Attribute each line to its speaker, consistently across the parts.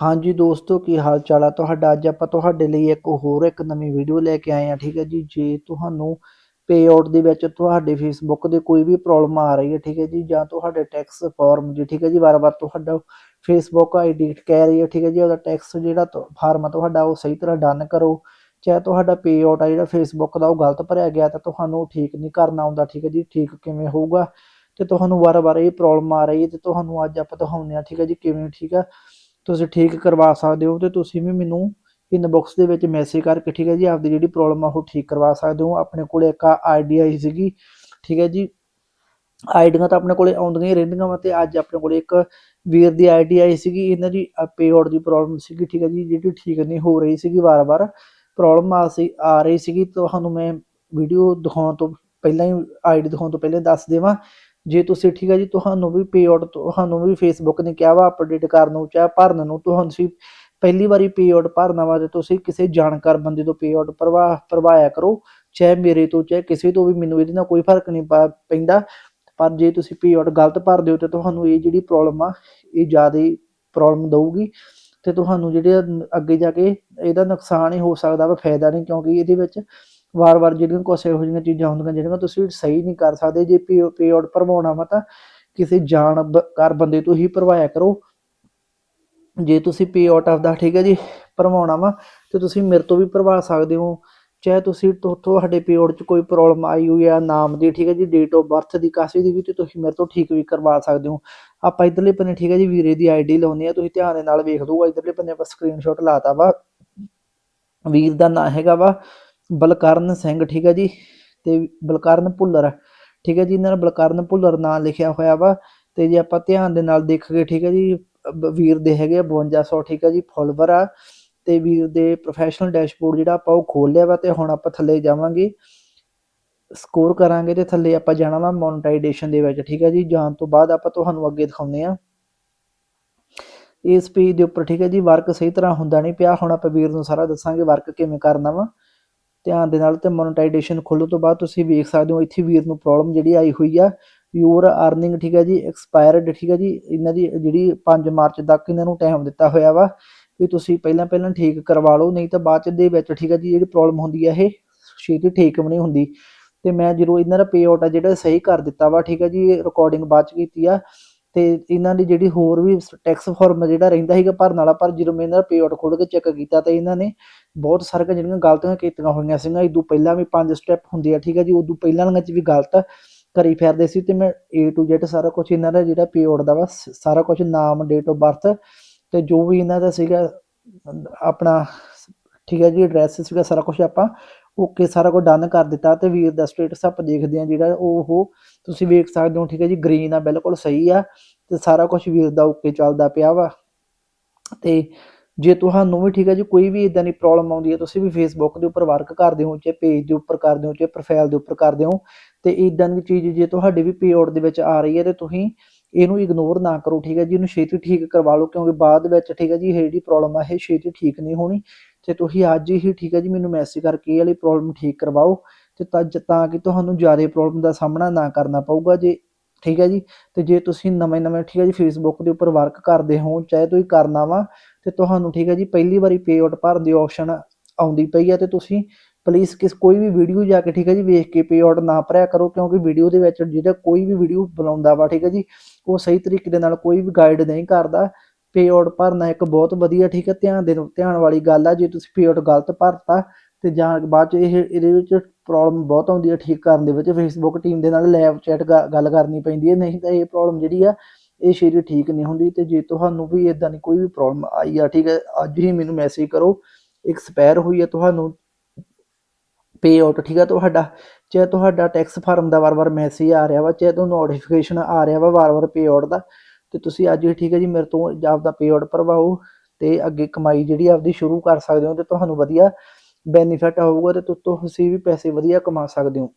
Speaker 1: ਹਾਂਜੀ ਦੋਸਤੋ, ਕੀ ਹਾਲ ਚਾਲ ਆ ਤੁਹਾਡਾ? ਅੱਜ ਆਪਾਂ ਤੁਹਾਡੇ ਲਈ ਇੱਕ ਹੋਰ ਇੱਕ ਨਵੀਂ ਵੀਡੀਓ ਲੈ ਕੇ ਆਏ ਆ ਠੀਕ ਹੈ ਜੀ? ਜੇ ਤੁਹਾਨੂੰ ਪੇ ਆਊਟ ਦੇ ਵਿੱਚ ਤੁਹਾਡੇ ਫੇਸਬੁੱਕ ਦੇ ਕੋਈ ਵੀ ਪ੍ਰੋਬਲਮ ਆ ਰਹੀ ਹੈ, ਠੀਕ ਹੈ ਜੀ? ਜਾਂ ਤੁਹਾਡੇ ਟੈਕਸ ਫਾਰਮ ਜੀ, ਠੀਕ ਹੈ ਜੀ? ਵਾਰ-ਵਾਰ ਤੁਹਾਡਾ ਫੇਸਬੁੱਕ ਆਈਡੀ ਕਹਿ ਰਹੀ ਹੈ, ਠੀਕ ਹੈ ਜੀ? ਉਹਦਾ ਟੈਕਸ ਜਿਹੜਾ ਫਾਰਮ ਆ ਤੁਹਾਡਾ, ਉਹ ਸਹੀ ਤਰ੍ਹਾਂ ਡਨ ਕਰੋ। ਚਾਹੇ ਤੁਹਾਡਾ ਪੇ ਆਊਟ ਆ ਜਿਹੜਾ ਫੇਸਬੁੱਕ ਦਾ, ਉਹ ਗਲਤ ਭਰਿਆ ਗਿਆ, ਤਾਂ ਤੁਹਾਨੂੰ ਠੀਕ ਨਹੀਂ ਕਰਨਾ ਆਉਂਦਾ, ਠੀਕ ਹੈ ਜੀ? ਠੀਕ ਕਿਵੇਂ ਹੋਊਗਾ? ਤੇ ਤੁਹਾਨੂੰ ਵਾਰ-ਵਾਰ ਇਹ ਪ੍ਰੋਬਲਮ ਆ ਰਹੀ ਹੈ, ਤੇ ਤੁਹਾਨੂੰ ਅੱਜ ਆਪਾਂ ਦਿਖਾਉਂਦੇ ਆ ਠੀਕ ਹੈ ਜੀ? ਕਿਵੇਂ, ਠੀਕ ਆ ਤੁਸੀਂ ਠੀਕ ਕਰਵਾ ਸਕਦੇ ਹੋ ਤੇ ਤੁਸੀਂ ਵੀ ਮੈਨੂੰ ਇਨਬਾਕਸ ਦੇ ਵਿੱਚ ਮੈਸੇਜ ਕਰਕੇ, ਠੀਕ ਹੈ ਜੀ, ਆਪਦੀ ਜਿਹੜੀ ਪ੍ਰੋਬਲਮ ਆ ਉਹ ਠੀਕ ਕਰਵਾ ਸਕਦੇ ਹੋ। ਆਪਣੇ ਕੋਲ ਇੱਕ ਆਈਡੀ ਆਈ ਸੀਗੀ, ਠੀਕ ਹੈ ਜੀ। ਆਈਡੀਆਂ ਤਾਂ ਆਪਣੇ ਕੋਲੇ ਆਉਂਦੀਆਂ ਹੀ ਰਹਿੰਦੀਆਂ ਵਾ ਤੇ ਅੱਜ ਆਪਣੇ ਕੋਲੇ ਇੱਕ ਵੀਰ ਦੀ ਆਈਡੀ ਆਈ ਸੀਗੀ, ਇਹਨਾਂ ਦੀ ਪੇ ਆਊਟ ਦੀ ਪ੍ਰੋਬਲਮ ਸੀਗੀ, ਠੀਕ ਹੈ ਜੀ, ਜਿਹੜੀ ਠੀਕ ਨਹੀਂ ਹੋ ਰਹੀ ਸੀਗੀ ਵਾਰ-ਵਾਰ। ਪ੍ਰੋਬਲਮ ਆ ਸੀ, ਆ ਰਹੀ ਸੀਗੀ, ਤੁਹਾਨੂੰ ਮੈਂ ਵੀਡੀਓ ਦਿਖਾਉਣ ਤੋਂ ਪਹਿਲਾਂ ਹੀ ਆਈਡੀ ਦਿਖਾਉਣ ਤੋਂ ਪਹਿਲਾਂ ਦੱਸ ਦੇਵਾਂ। ਜੇ ਤੁਸੀਂ ਠੀਕ ਹੈ ਜੀ, ਤੁਹਾਨੂੰ ਵੀ ਪੇ ਆਊਟ ਤੁਹਾਨੂੰ ਵੀ ਫੇਸਬੁੱਕ ਨੇ ਕਿਹਾ ਵਾ ਅਪਡੇਟ ਕਰਨ ਨੂੰ, ਚਾਹੇ ਭਰਨ ਨੂੰ, ਤੁਹਾਨੂੰ ਸੀ ਪਹਿਲੀ ਵਾਰੀ ਪੇ ਆਊਟ ਭਰਨਾ ਵਾ ਤੇ ਤੁਸੀਂ ਕਿਸੇ ਜਾਣਕਾਰ ਬੰਦੇ ਤੋਂ ਪੇ ਆਊਟ ਭਰਵਾ, ਭਰਵਾਇਆ ਕਰੋ, ਚਾਹੇ ਮੇਰੇ ਤੋਂ, ਚਾਹੇ ਕਿਸੇ ਤੋਂ ਵੀ, ਮੈਨੂੰ ਇਹਦੇ ਨਾਲ ਕੋਈ ਫ਼ਰਕ ਨਹੀਂ ਪੈਂਦਾ। ਪਰ ਜੇ ਤੁਸੀਂ ਪੇ ਆਊਟ ਗਲਤ ਭਰਦੇ ਹੋ ਤੇ ਤੁਹਾਨੂੰ ਇਹ ਜਿਹੜੀ ਪ੍ਰੋਬਲਮ ਆ, ਇਹ ਜ਼ਿਆਦਾ ਪ੍ਰੋਬਲਮ ਦਊਗੀ ਤੇ ਤੁਹਾਨੂੰ ਜਿਹੜੇ ਅੱਗੇ ਜਾ ਕੇ ਇਹਦਾ ਨੁਕਸਾਨ ਹੀ ਹੋ ਸਕਦਾ ਵਾ, ਫਾਇਦਾ ਨਹੀਂ ਕਿਉਂਕਿ ਇਹਦੇ ਵਿੱਚ ਵਾਰ-ਵਾਰ ਜਿਹੜੀਆਂ ਕੁਛ ਇਹੋ ਜਿਹੀਆਂ ਚੀਜ਼ਾਂ ਹੁੰਦੀਆਂ ਜਿਹੜੀਆਂ ਤੁਸੀਂ ਸਹੀ ਨਹੀਂ ਕਰ ਸਕਦੇ, ਜੇ ਪੇ ਪੇ ਆਊਟ ਭਰਵਾਉਣਾ ਵਾ ਤਾਂ ਕਿਸੇ ਜਾਣ ਜਾਣਕਾਰ ਬੰਦੇ ਤੋਂ ਹੀ ਭਰਵਾਇਆ ਕਰੋ। ਜੇ ਤੁਸੀਂ ਪੇ ਆਊਟ ਆਪਦਾ, ਠੀਕ ਹੈ ਜੀ, ਭਰਵਾਉਣਾ ਵਾ ਤੇ ਤੁਸੀਂ ਮੇਰੇ ਤੋਂ ਵੀ ਭਰਵਾ ਸਕਦੇ ਹੋ। ਚਾਹੇ ਤੁਸੀਂ ਤੁ- ਤੁਹਾਡੇ ਪੇ ਆਊਟ 'ਚ ਕੋਈ ਪ੍ਰੋਬਲਮ ਆਈ ਹੋਈ ਆ, ਨਾਮ ਦੀ, ਠੀਕ ਹੈ ਜੀ ਡੇਟ ਆਫ ਬਰਥ ਦੀ, ਕਾਸੀ ਦੀ ਵੀ ਤੇ ਤੁਸੀਂ ਮੇਰੇ ਤੋਂ ਠੀਕ ਵੀ ਕਰਵਾ ਸਕਦੇ ਹੋ। ਆਪਾਂ ਇਧਰਲੇ ਪੰਨੇ, ਠੀਕ ਹੈ ਜੀ, ਵੀਰੇ ਦੀ ਆਈਡੀ ਲਾਉਣੀ ਆ ਤੁਸੀਂ ਧਿਆਨ ਦੇ ਨਾਲ ਵੇਖ ਲਓ ਇਧਰਲੇ ਪੰਨੇ ਆਪਾਂ ਸਕਰੀਨਸ਼ਾਟ ਲਾਤਾ ਵਾ। ਵੀਰ ਦਾ ਨਾਂ ਹੈਗਾ ਵਾ ਬਲਕਰਨ ਸਿੰਘ, ਠੀਕ ਹੈ ਜੀ? ਤੇ ਬਲਕਰਨ ਭੁੱਲਰ, ਠੀਕ ਹੈ ਜੀ? ਇਹਨਾਂ ਨੇ ਬਲਕਰਨ ਭੁੱਲਰ ਨਾਂ ਲਿਖਿਆ ਹੋਇਆ ਵਾ। ਤੇ ਜੇ ਆਪਾਂ ਧਿਆਨ ਦੇ ਨਾਲ ਦੇਖੀਏ, ਠੀਕ ਹੈ ਜੀ? ਵੀਰ ਦੇ ਹੈਗੇ ਆ 5200 ਠੀਕ ਹੈ ਜੀ? ਫੋਲੋਵਰ ਆ। ਤੇ ਵੀਰ ਦੇ ਪ੍ਰੋਫੈਸ਼ਨਲ ਡੈਸ਼ਬੋਰਡ ਜਿਹੜਾ ਆਪਾਂ ਉਹ ਖੋਲ ਲਿਆ ਵਾ ਤੇ ਹੁਣ ਆਪਾਂ ਥੱਲੇ ਜਾਵਾਂਗੇ। ਸਕੋਰ ਕਰਾਂਗੇ ਤੇ ਥੱਲੇ ਆਪਾਂ ਜਾਣਾ ਵਾ ਮੋਨਟਾਈਜੇਸ਼ਨ ਦੇ ਵਿੱਚ, ਠੀਕ ਹੈ ਜੀ? ਜਾਣ ਤੋਂ ਬਾਅਦ ਆਪਾਂ ਤੁਹਾਨੂੰ ਅੱਗੇ ਦਿਖਾਉਂਦੇ ਆ ਇਸ ਪੇਜ ਦੇ ਉੱਪਰ, ਠੀਕ ਹੈ ਜੀ? ਵਰਕ ਸਹੀ ਤਰ੍ਹਾਂ ਹੁੰਦਾ ਨਹੀਂ ਪਿਆ। ਹੁਣ ਆਪਾਂ ਵੀਰ ਨੂੰ ਸਾਰਾ ਦੱਸਾਂਗੇ ਵਰਕ ਕਿਵੇਂ ਕਰਨਾ ਵਾ। ਧਿਆਨ ਦੇ ਨਾਲ ਤੇ ਮੋਨਟਾਈਜੇਸ਼ਨ ਖੋਲ੍ਹੋ ਤੋਂ ਬਾਅਦ ਤੁਸੀਂ ਵੇਖ ਸਕਦੇ ਹੋ ਇੱਥੇ ਵੀਰ ਨੂੰ ਪ੍ਰੋਬਲਮ ਜਿਹੜੀ ਆਈ ਹੋਈ ਆ ਯੂਰ ਅਰਨਿੰਗ ਠੀਕ ਹੈ ਜੀ ਐਕਸਪਾਇਰਡ ਠੀਕ ਹੈ ਜੀ, ਇਹਨਾਂ ਦੀ ਜਿਹੜੀ 5 ਮਾਰਚ ਤੱਕ ਇਹਨਾਂ ਨੂੰ ਟਾਈਮ ਦਿੱਤਾ ਹੋਇਆ ਵਾ, ਵੀ ਤੁਸੀਂ ਪਹਿਲਾਂ ਪਹਿਲਾਂ ਠੀਕ ਕਰਵਾ ਲਓ, ਨਹੀਂ ਤਾਂ ਬਾਅਦ ਚ ਦੇ ਵਿੱਚ ਠੀਕ ਹੈ ਜੀ, ਜਿਹੜੀ ਪ੍ਰੋਬਲਮ ਹੁੰਦੀ ਹੈ ਇਹ ਛੇਤੀ ਠੀਕ ਵੀ ਨਹੀਂ ਹੁੰਦੀ। ਤੇ ਮੈਂ ਜਦੋਂ ਇਹਨਾਂ ਦਾ ਪੇ ਆਊਟ ਆ ਜਿਹੜਾ ਸਹੀ ਕਰ ਦਿੱਤਾ ਵਾ, ਠੀਕ ਹੈ ਜੀ ਰਿਕਾਰਡਿੰਗ ਬਾਅਦ ਚ ਕੀਤੀ ਆ ਤੇ ਇਹਨਾਂ ਦੀ ਜਿਹੜੀ ਹੋਰ ਵੀ ਟੈਕਸ ਫਾਰਮ ਜਿਹੜਾ ਰਹਿੰਦਾ ਸੀਗਾ ਭਰਨ ਵਾਲਾ, ਪਰ ਜਦੋਂ ਮੈਂ ਇਹਨਾਂ ਦਾ ਪੇ ਆਊਟ ਖੋਲ ਕੇ ਚੈੱਕ ਕੀਤਾ ਤਾਂ ਇਹਨਾਂ ਨੇ ਬਹੁਤ ਸਾਰੀਆਂ ਜਿਹੜੀਆਂ ਗਲਤੀਆਂ ਕੀਤੀਆਂ ਹੋਈਆਂ ਸੀਗੀਆਂ। ਇਦੋਂ ਪਹਿਲਾਂ ਵੀ ਪੰਜ ਸਟੈਪ ਹੁੰਦੇ ਆ, ਠੀਕ ਹੈ ਜੀ। ਉਦੋਂ ਪਹਿਲਾਂ ਵਾਲੀਆਂ ਚ ਵੀ ਗਲਤ ਕਰੀ ਫਿਰਦੇ ਸੀ ਤੇ ਮੈਂ A to Z ਸਾਰਾ ਕੁਝ ਇਹਨਾਂ ਦਾ ਜਿਹੜਾ ਪੇ ਆਊਟ ਦਾ ਵਾ ਸਾਰਾ ਕੁਝ ਨਾਮ ਡੇਟ ਆਫ ਬਰਥ ਤੇ ਜੋ ਵੀ ਇਹਨਾਂ ਦਾ ਸੀਗਾ ਆਪਣਾ, ਠੀਕ ਹੈ ਜੀ ਐਡਰੈਸ ਸੀਗਾ, ਸਾਰਾ ਕੁਝ ਆਪਾਂ ਓਕੇ, ਸਾਰਾ ਕੁਝ ਡਨ ਕਰ ਦਿੱਤਾ ਤੇ ਵੀਰ ਦਾ ਸਟੇਟਸ ਆਪਾਂ ਦੇਖਦੇ ਹਾਂ ਜਿਹੜਾ ਉਹ ਤੁਸੀਂ ਵੇਖ ਸਕਦੇ ਹੋ, ਠੀਕ ਹੈ ਜੀ ਗ੍ਰੀਨ ਆ, ਬਿਲਕੁਲ ਸਹੀ ਆ ਤੇ ਸਾਰਾ ਕੁਝ ਵੀਰ ਦਾ ਓਕੇ ਚੱਲਦਾ ਪਿਆ ਵਾ। ਤੇ ਜੇ ਤੁਹਾਨੂੰ ਵੀ, ਠੀਕ ਹੈ ਜੀ, ਕੋਈ ਵੀ ਇਦਾਂ ਦੀ ਪ੍ਰੋਬਲਮ ਆਉਂਦੀ ਹੈ, ਤੁਸੀਂ ਵੀ ਫੇਸਬੁੱਕ ਦੇ ਉੱਪਰ ਵਰਕ ਕਰਦੇ ਹੋ, ਚਾਹੇ ਪੇਜ ਦੇ ਉੱਪਰ ਕਰਦੇ ਹੋ, ਚਾਹੇ ਪ੍ਰੋਫਾਈਲ ਦੇ ਉੱਪਰ ਕਰਦੇ ਹੋ, ਤੇ ਇਦਾਂ ਦੀ ਚੀਜ਼ ਜੇ ਤੁਹਾਡੀ ਵੀ ਪੇ ਆਊਟ ਦੇ ਵਿੱਚ ਆ ਰਹੀ ਹੈ ਤੇ ਤੁਸੀਂ ਇਹਨੂੰ ਇਗਨੋਰ ਨਾ ਕਰੋ, ਠੀਕ ਹੈ ਜੀ? ਇਹਨੂੰ ਛੇਤੀ ਠੀਕ ਕਰਵਾ ਲਓ, ਕਿਉਂਕਿ ਬਾਅਦ ਵਿੱਚ, ਠੀਕ ਹੈ ਜੀ, ਇਹ ਜਿਹੜੀ ਪ੍ਰੋਬਲਮ ਆ, ਇਹ ਛੇਤੀ ਠੀਕ ਨਹੀਂ ਹੋਣੀ। ਤੇ ਤੁਸੀਂ ਅੱਜ ਹੀ, ਠੀਕ ਹੈ ਜੀ, ਮੈਨੂੰ ਮੈਸੇਜ ਕਰਕੇ ਇਹ ਵਾਲੀ ਪ੍ਰੋਬਲਮ ਠੀਕ ਕਰਵਾਓ। ਤੇ ਤਾਂ ਜ- ਤਾਂ ਕਿ ਤੁਹਾਨੂੰ ਜ਼ਿਆਦਾ ਪ੍ਰੋਬਲਮ ਦਾ ਸਾਹਮਣਾ ਨਾ ਕਰਨਾ ਪਊਗਾ ਜੇ, ਠੀਕ ਹੈ ਜੀ? ਤੇ ਜੇ ਤੁਸੀਂ ਨਵੇਂ ਨਵੇਂ, ਠੀਕ ਹੈ ਜੀ ਫੇਸਬੁੱਕ ਦੇ ਉੱਪਰ ਵਰਕ ਕਰਦੇ ਹੋ, ਚਾਹੇ ਤੁਸੀਂ ਕਰਨਾ ਵਾ, ਤੇ ਤੁਹਾਨੂੰ, ਠੀਕ ਹੈ ਜੀ, ਪਹਿਲੀ ਵਾਰੀ ਪੇ ਆਊਟ ਭਰਨ ਦੀ ਆਪਸ਼ਨ ਆਉਂਦੀ ਪਈ ਹੈ ਤੇ ਤੁਸੀਂ ਪਲੀਜ਼ ਕਿਸ ਕੋਈ ਵੀ ਵੀਡੀਓ ਜਾ ਕੇ, ਠੀਕ ਹੈ ਜੀ, ਵੇਖ ਕੇ ਪੇ ਆਊਟ ਨਾ ਭਰਿਆ ਕਰੋ, ਕਿਉਂਕਿ ਵੀਡੀਓ ਦੇ ਵਿੱਚ ਜਿਹੜਾ ਕੋਈ ਵੀ ਵੀਡੀਓ ਬੁਲਾਉਂਦਾ ਵਾ, ਠੀਕ ਹੈ ਜੀ, ਉਹ ਸਹੀ ਤਰੀਕੇ ਦੇ ਨਾਲ ਕੋਈ ਵੀ ਗਾਈਡ ਨਹੀਂ ਕਰਦਾ ਪੇ ਆਊਟ ਭਰਨਾ ਇੱਕ ਬਹੁਤ ਵਧੀਆ, ਠੀਕ ਹੈ, ਧਿਆਨ ਦੇ, ਧਿਆਨ ਵਾਲੀ ਗੱਲ ਆ, ਜੇ ਤੁਸੀਂ ਪੇ ਆਊਟ ਗਲਤ ਭਰਤਾ, ਤੇ ਜਾਂ ਬਾਅਦ ਚ ਇਹ, ਇਹਦੇ ਵਿੱਚ ਪ੍ਰੋਬਲਮ ਬਹੁਤ ਆਉਂਦੀ ਹੈ ਠੀਕ ਕਰਨ ਦੇ ਵਿੱਚ ਫੇਸਬੁੱਕ ਟੀਮ ਦੇ ਨਾਲ ਲਾਈਵ ਚੈਟ ਗੱਲ ਕਰਨੀ ਪੈਂਦੀ ਹੈ, ਨਹੀਂ ਤਾਂ ਇਹ ਪ੍ਰੋਬਲਮ ਜਿਹੜੀ ਆ, ਇਹ ਸ਼ੇਰੀ ਠੀਕ ਨਹੀਂ ਹੁੰਦੀ, ਤੇ ਜੇ ਤੁਹਾਨੂੰ ਵੀ ਇਦਾਂ ਦੀ ਕੋਈ ਵੀ ਪ੍ਰੋਬਲਮ ਆਈ ਆ, ਠੀਕ ਹੈ, ਅੱਜ ਹੀ ਮੈਨੂੰ ਮੈਸੇਜ ਕਰੋ ਐਕਸਪਾਇਰ ਹੋਈ ਹੈ ਤੁਹਾਨੂੰ ਪੇ ਆਊਟ ਠੀਕ ਹੈ ਤੁਹਾਡਾ? ਚਾਹੇ ਤੁਹਾਡਾ ਟੈਕਸ ਫਾਰਮ ਦਾ ਵਾਰ-ਵਾਰ ਮੈਸੇਜ ਆ ਰਿਹਾ ਵਾ, ਚਾਹੇ ਤੁਹਾਨੂੰ ਨੋਟੀਫਿਕੇਸ਼ਨ ਆ ਰਿਹਾ ਵਾ ਵਾਰ-ਵਾਰ ਪੇ ਆਊਟ ਦਾ, ਤੇ ਤੁਸੀਂ ਅੱਜ ਹੀ ਠੀਕ ਹੈ ਜੀ, ਮੇਰੇ ਤੋਂ ਆਪਦਾ ਪੇ ਆਊਟ ਭਰਵਾਓ ਤੇ ਅੱਗੇ ਕਮਾਈ ਜਿਹੜੀ ਆਪਦੀ ਸ਼ੁਰੂ ਕਰ ਸਕਦੇ ਹੋ ਤੇ ਤੁਹਾਨੂੰ ਵਧੀਆ ਬੈਨੀਫਿਟ ਆਊਗਾ ਤੇ ਤੁਸੀਂ ਵੀ ਪੈਸੇ ਵਧੀਆ ਕਮਾ ਸਕਦੇ ਹੋ।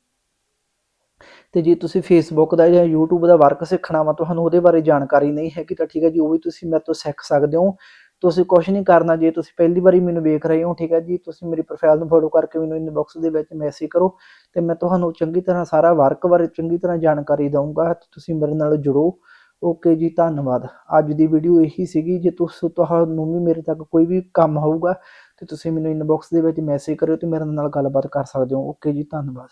Speaker 1: ਤੇ ਜੇ ਤੁਸੀਂ ਫੇਸਬੁੱਕ ਦਾ ਜਾਂ YouTube ਦਾ ਵਰਕ ਸਿੱਖਣਾ ਵਾ, ਤੁਹਾਨੂੰ ਉਹਦੇ ਬਾਰੇ ਜਾਣਕਾਰੀ ਨਹੀਂ ਹੈਗੀ ਤਾਂ ਠੀਕ ਹੈ ਜੀ, ਉਹ ਵੀ ਤੁਸੀਂ ਮੇਰੇ ਤੋਂ ਸਿੱਖ ਸਕਦੇ ਹੋ। ਤੁਸੀਂ ਕੁਝ ਨਹੀਂ ਕਰਨਾ ਜੇ ਤੁਸੀਂ ਪਹਿਲੀ ਵਾਰੀ ਮੈਨੂੰ ਵੇਖ ਰਹੇ ਹੋ, ਠੀਕ ਹੈ ਜੀ, ਤੁਸੀਂ ਮੇਰੀ ਪ੍ਰੋਫਾਈਲ ਨੂੰ ਫੋਲੋ ਕਰਕੇ ਮੈਨੂੰ ਇਨਬਾਕਸ ਦੇ ਵਿੱਚ ਮੈਸੇਜ ਕਰੋ ਤੇ ਮੈਂ ਤੁਹਾਨੂੰ ਚੰਗੀ ਤਰ੍ਹਾਂ ਸਾਰਾ ਵਰਕ ਬਾਰੇ ਚੰਗੀ ਤਰ੍ਹਾਂ ਜਾਣਕਾਰੀ ਦਊਂਗਾ ਤੁਸੀਂ ਮੇਰੇ ਨਾਲ ਜੁੜੋ। ਓਕੇ ਜੀ, ਧੰਨਵਾਦ। ਅੱਜ ਦੀ ਵੀਡੀਓ ਇਹੀ ਸੀਗੀ, ਜੇ ਤੁਸੀਂ, ਤੁਹਾਨੂੰ ਵੀ ਮੇਰੇ ਤੱਕ ਕੋਈ ਵੀ ਕੰਮ ਹੋਊਗਾ ਤੇ ਤੁਸੀਂ ਮੈਨੂੰ ਇਨਬਾਕਸ ਦੇ ਵਿੱਚ ਮੈਸੇਜ ਕਰਿਓ ਤੇ ਮੇਰੇ ਨਾਲ ਗੱਲਬਾਤ ਕਰ ਸਕਦੇ ਹੋ। ਓਕੇ ਜੀ, ਧੰਨਵਾਦ।